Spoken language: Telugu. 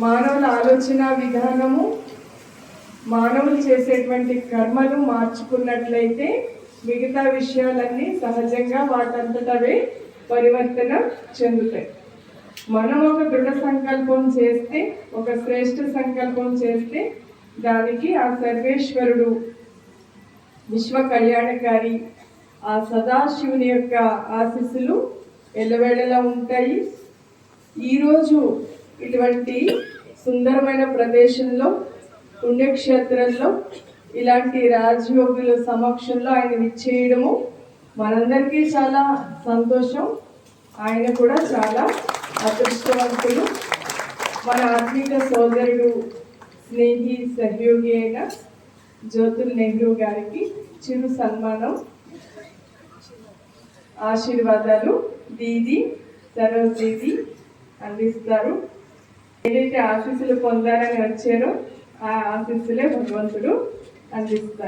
మానవుల ఆలోచన విధానము మానవులు చేసేటువంటి కర్మలు మార్చుకున్నట్లయితే మిగతా విషయాలన్నీ సహజంగా వాటంతటవే పరివర్తన చెందుతాయి. మనం ఒక దృఢ సంకల్పం చేస్తే ఒక శ్రేష్ఠ సంకల్పం చేస్తే దానికి ఆ సర్వేశ్వరుడు విశ్వ కళ్యాణకారి ఆ సదాశివుని యొక్క ఆశీస్సులు ఎల్లవేళలా ఉంటాయి. ఈరోజు ఇటువంటి సుందరమైన ప్రదేశంలో పుణ్యక్షేత్రంలో ఇలాంటి రాజయోగుల సమక్షంలో ఆయన విచ్చేయడము మనందరికీ చాలా సంతోషం. ఆయన కూడా చాలా అదృష్టవంతులు. మన ఆత్మీక సోదరుడు స్నేహి సహయోగి అయిన జ్యోతుల్ నెహ్రూ గారికి చిరు సన్మానం. ఆశీర్వాదాలు దీది సరోజ్ దీది అందిస్తారు. ఏదైతే ఆశీస్సులు పొందాలని వచ్చారో ఆ ఆశీస్సులే భగవంతుడు అందిస్తారు.